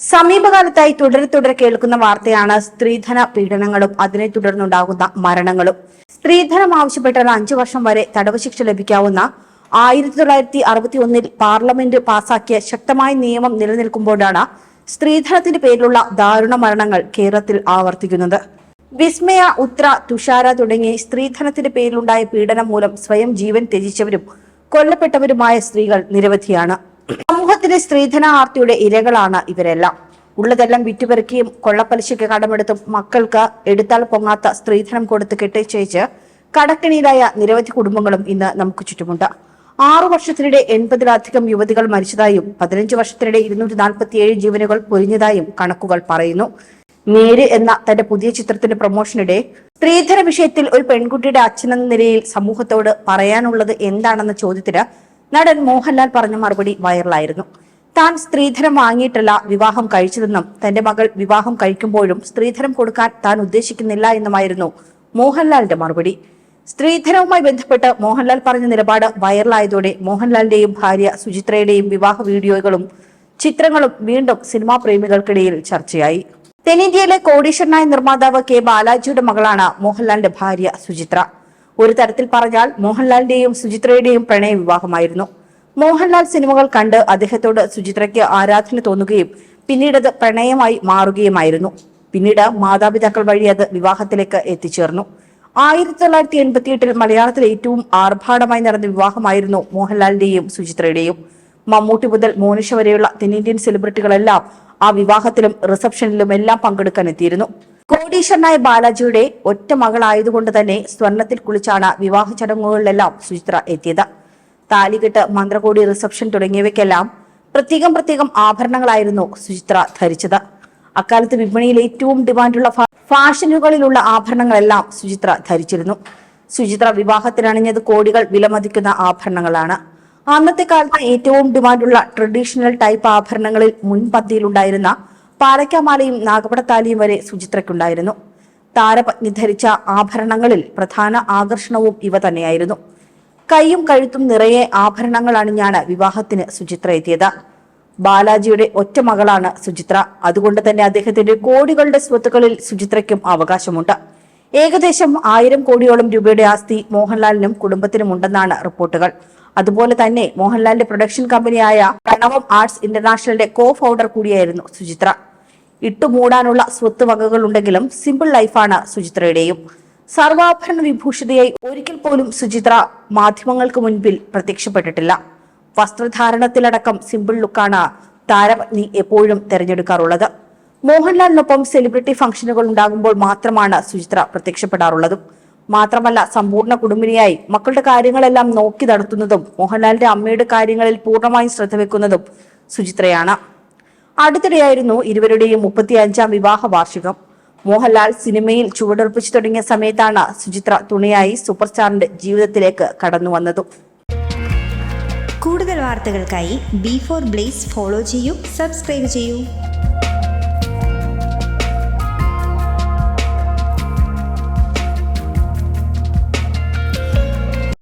സമീപകാലത്തായി തുടരെ തുടരെ കേൾക്കുന്ന വാർത്തയാണ് സ്ത്രീധന പീഡനങ്ങളും അതിനെ തുടർന്നുണ്ടാകുന്ന മരണങ്ങളും. സ്ത്രീധനം ആവശ്യപ്പെട്ടാൽ അഞ്ചു വർഷം വരെ തടവ് ശിക്ഷ ലഭിക്കാവുന്ന ആയിരത്തി തൊള്ളായിരത്തി അറുപത്തി ഒന്നിൽ പാർലമെന്റ് പാസാക്കിയ ശക്തമായ നിയമം നിലനിൽക്കുമ്പോഴാണ് സ്ത്രീധനത്തിന്റെ പേരിലുള്ള ദാരുണ മരണങ്ങൾ കേരളത്തിൽ ആവർത്തിക്കുന്നത്. വിസ്മയ ഉത്ര തുഷാര തുടങ്ങി സ്ത്രീധനത്തിന്റെ പേരിലുണ്ടായ പീഡനം മൂലം സ്വയം ജീവൻ ത്യജിച്ചവരും കൊല്ലപ്പെട്ടവരുമായ സ്ത്രീകൾ നിരവധിയാണ്. സമൂഹത്തിലെ സ്ത്രീധന ആർത്തിയുടെ ഇരകളാണ് ഇവരെല്ലാം. ഉള്ളതെല്ലാം വിറ്റുപെറുക്കിയും കൊള്ളപ്പലിശയ്ക്ക് കടമെടുത്തും മക്കൾക്ക് എടുത്താൽ പൊങ്ങാത്ത സ്ത്രീധനം കൊടുത്ത് കെട്ടിച്ചയച്ച് കടക്കിണിയിലായ നിരവധി കുടുംബങ്ങളും ഇന്ന് നമുക്ക് ചുറ്റുമുണ്ട്. ആറു വർഷത്തിനിടെ എൺപതിലധികം യുവതികൾ മരിച്ചതായും പതിനഞ്ച് വർഷത്തിനിടെ ഇരുന്നൂറ്റി നാൽപ്പത്തിയേഴ് ജീവനുകൾ പൊരിഞ്ഞതായും കണക്കുകൾ പറയുന്നു. നേര് എന്ന തന്റെ പുതിയ ചിത്രത്തിന്റെ പ്രൊമോഷനിടെ സ്ത്രീധന വിഷയത്തിൽ ഒരു പെൺകുട്ടിയുടെ അച്ഛനെന്ന നിലയിൽ സമൂഹത്തോട് പറയാനുള്ളത് എന്താണെന്ന ചോദ്യത്തിന് നടൻ മോഹൻലാൽ പറഞ്ഞ മറുപടി വൈറലായിരുന്നു. താൻ സ്ത്രീധനം വാങ്ങിയിട്ടല്ല വിവാഹം കഴിച്ചതെന്നും തന്റെ മകൾ വിവാഹം കഴിക്കുമ്പോഴും സ്ത്രീധനം കൊടുക്കാൻ താൻ ഉദ്ദേശിക്കുന്നില്ല എന്നുമായിരുന്നു മോഹൻലാലിന്റെ മറുപടി. സ്ത്രീധനവുമായി ബന്ധപ്പെട്ട് മോഹൻലാൽ പറഞ്ഞ നിലപാട് വൈറലായതോടെ മോഹൻലാലിന്റെയും ഭാര്യ സുചിത്രയുടെയും വിവാഹ വീഡിയോകളും ചിത്രങ്ങളും വീണ്ടും സിനിമാ പ്രേമികൾക്കിടയിൽ ചർച്ചയായി. തെന്നിന്ത്യയിലെ കോടീശ്വരനായ നിർമ്മാതാവ് കെ ബാലാജിയുടെ മകളാണ് മോഹൻലാലിന്റെ ഭാര്യ സുചിത്ര. ഒരു തരത്തിൽ പറഞ്ഞാൽ മോഹൻലാലിന്റെയും സുചിത്രയുടെയും പ്രണയ വിവാഹമായിരുന്നു. മോഹൻലാൽ സിനിമകൾ കണ്ട് അദ്ദേഹത്തോട് സുചിത്രയ്ക്ക് ആരാധന തോന്നുകയും പിന്നീടത് പ്രണയമായി മാറുകയുമായിരുന്നു. പിന്നീട് മാതാപിതാക്കൾ വഴി അത് വിവാഹത്തിലേക്ക് എത്തിച്ചേർന്നു. ആയിരത്തി തൊള്ളായിരത്തി എൺപത്തിയെട്ടിൽ മലയാളത്തിൽ ഏറ്റവും ആർഭാടമായി നടന്ന വിവാഹമായിരുന്നു മോഹൻലാലിന്റെയും സുചിത്രയുടെയും. മമ്മൂട്ടി മുതൽ മോനിഷ വരെയുള്ള തെന്നിന്ത്യൻ സെലിബ്രിറ്റികളെല്ലാം ആ വിവാഹത്തിലും റിസപ്ഷനിലും എല്ലാം പങ്കെടുക്കാൻ എത്തിയിരുന്നു. കോടീശ്വരനായ ബാലാജിയുടെ ഒറ്റ മകളായതുകൊണ്ട് തന്നെ സ്വർണത്തിൽ കുളിച്ചാണ് വിവാഹ ചടങ്ങുകളിലെല്ലാം സുചിത്ര എത്തിയത്. താലികെട്ട് മന്ത്രകോടി റിസപ്ഷൻ തുടങ്ങിയവയ്ക്കെല്ലാം പ്രത്യേകം പ്രത്യേകം ആഭരണങ്ങളായിരുന്നു സുചിത്ര ധരിച്ചത്. അക്കാലത്ത് വിപണിയിൽ ഏറ്റവും ഡിമാൻഡുള്ള ഫാഷനുകളിലുള്ള ആഭരണങ്ങളെല്ലാം സുചിത്ര ധരിച്ചിരുന്നു. സുചിത്ര വിവാഹത്തിനണിഞ്ഞത് കോടികൾ വിലമതിക്കുന്ന ആഭരണങ്ങളാണ്. അന്നത്തെ കാലത്ത് ഏറ്റവും ഡിമാൻഡുള്ള ട്രഡീഷണൽ ടൈപ്പ് ആഭരണങ്ങളിൽ മുൻപന്തിയിലുണ്ടായിരുന്ന പാലക്കാമാലയും നാഗപടത്താലിയും വരെ സുചിത്രയ്ക്കുണ്ടായിരുന്നു. താരപത്നി ധരിച്ച ആഭരണങ്ങളിൽ പ്രധാന ആകർഷണവും ഇവ തന്നെയായിരുന്നു. കൈയും കഴുത്തും നിറയെ ആഭരണങ്ങൾ അണിഞ്ഞാണ് വിവാഹത്തിന് സുചിത്ര എത്തിയത്. ബാലാജിയുടെ ഒറ്റ മകളാണ് സുചിത്ര. അതുകൊണ്ട് തന്നെ അദ്ദേഹത്തിന്റെ കോടികളുടെ സ്വത്തുക്കളിൽ സുചിത്രയ്ക്കും അവകാശമുണ്ട്. ഏകദേശം ആയിരം കോടിയോളം രൂപയുടെ ആസ്തി മോഹൻലാലിനും കുടുംബത്തിനും ഉണ്ടെന്നാണ് റിപ്പോർട്ടുകൾ. അതുപോലെ തന്നെ മോഹൻലാലിന്റെ പ്രൊഡക്ഷൻ കമ്പനിയായ പ്രണവം ആർട്സ് ഇന്റർനാഷണലിന്റെ കോ ഫൗണ്ടർ കൂടിയായിരുന്നു സുചിത്ര. ഇട്ടുമൂടാനുള്ള സ്വത്ത് വകകളുണ്ടെങ്കിലും സിമ്പിൾ ലൈഫാണ് സുചിത്രയുടെയും. സർവാഭരണ വിഭൂഷിതയായി ഒരിക്കൽ പോലും സുചിത്ര മാധ്യമങ്ങൾക്ക് മുൻപിൽ പ്രത്യക്ഷപ്പെട്ടിട്ടില്ല. വസ്ത്രധാരണത്തിലടക്കം സിമ്പിൾ ലുക്കാണ് താരപത്നി എപ്പോഴും തെരഞ്ഞെടുക്കാറുള്ളത്. മോഹൻലാലിനൊപ്പം സെലിബ്രിറ്റി ഫംഗ്ഷനുകൾ ഉണ്ടാകുമ്പോൾ മാത്രമാണ് സുചിത്ര പ്രത്യക്ഷപ്പെടാറുള്ളതും. മാത്രമല്ല സമ്പൂർണ കുടുംബിനിയായി മക്കളുടെ കാര്യങ്ങളെല്ലാം നോക്കി നടത്തുന്നതും മോഹൻലാലിന്റെ അമ്മയുടെ കാര്യങ്ങളിൽ പൂർണമായും ശ്രദ്ധ വെക്കുന്നതും സുചിത്രയാണ്. അടുത്തിടെയായിരുന്നു ഇരുവരുടെയും മുപ്പത്തി അഞ്ചാം വിവാഹ വാർഷികം മോഹൻലാൽ സിനിമയിൽ ചുവടുറപ്പിച്ചു തുടങ്ങിയ സമയത്താണ് സുചിത്ര തുണയായി സൂപ്പർ സ്റ്റാറിന്റെ ജീവിതത്തിലേക്ക് കടന്നു വന്നതും. കൂടുതൽ വാർത്തകൾക്കായി ബി ഫോർ ബ്ലേസ് ഫോളോ ചെയ്യൂ സബ്സ്ക്രൈബ് ചെയ്യൂ.